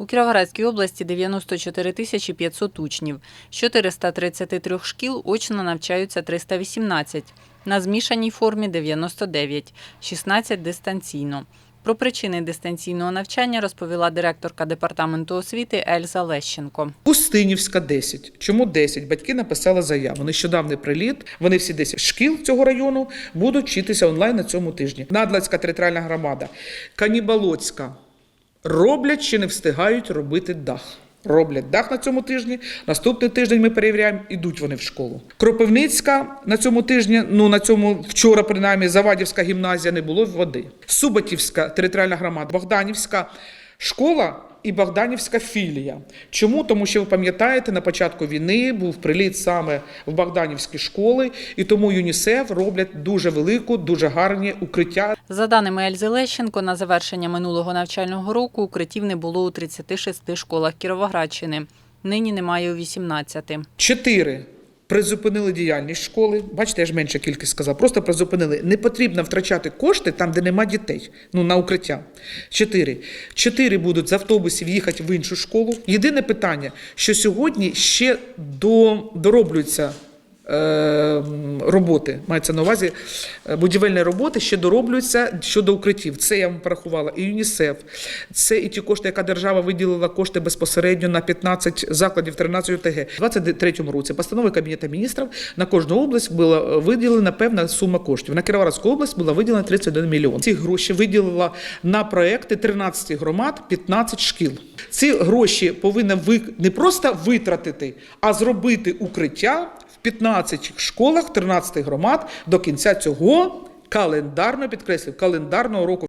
У Кіровоградській області 94 тисячі 500 учнів. З 433 шкіл очно навчаються 318, на змішаній формі 99, 16 дистанційно. Про причини дистанційного навчання розповіла директорка департаменту освіти Ельза Лещенко. Пустинівська 10. Чому 10? Батьки написали заяву. Нещодавний приліт. Вони всі 10 шкіл цього району будуть вчитися онлайн на цьому тижні. Надлацька територіальна громада, Каніболоцька роблять чи не встигають робити дах. Роблять дах на цьому тижні. Наступний тиждень ми перевіряємо, ідуть вони в школу. Кропивницька на цьому тижні, ну на цьому вчора, принаймні, Завадівська гімназія не було води. Суботівська територіальна громада, Богданівська школа і Богданівська філія. Чому? Тому що ви пам'ятаєте, на початку війни був приліт саме в Богданівські школи, і тому ЮНІСЕФ роблять дуже велику, дуже гарні укриття. За даними Ельзи Лещенко, на завершення минулого навчального року укриттів не було у 36 школах Кіровоградщини. Нині немає у 18. Чотири. Призупинили діяльність школи. Бачите, я ж менше кількість сказав. Просто призупинили. Не потрібно втрачати кошти там, де нема дітей. Ну на укриття. Чотири. Чотири будуть з автобусів їхати в іншу школу. Єдине питання, що сьогодні ще до, дороблюються. Е, Роботи мається на увазі е, будівельні роботи ще дороблюються щодо укриттів. Це я вам порахувала і ЮНІСЕФ. Це і ті кошти, яка держава виділила кошти безпосередньо на 15 закладів 13 ОТГ. У 23-му році постанови Кабінету міністрів на кожну область була виділена певна сума коштів. На Кіровоградську область була виділена 31 мільйон. Ці гроші виділила на проекти 13 громад, 15 шкіл. Ці гроші повинні ви не просто витратити, а зробити укриття в 15 школах 13 громад до кінця цього календарного підкреслю, календарного року.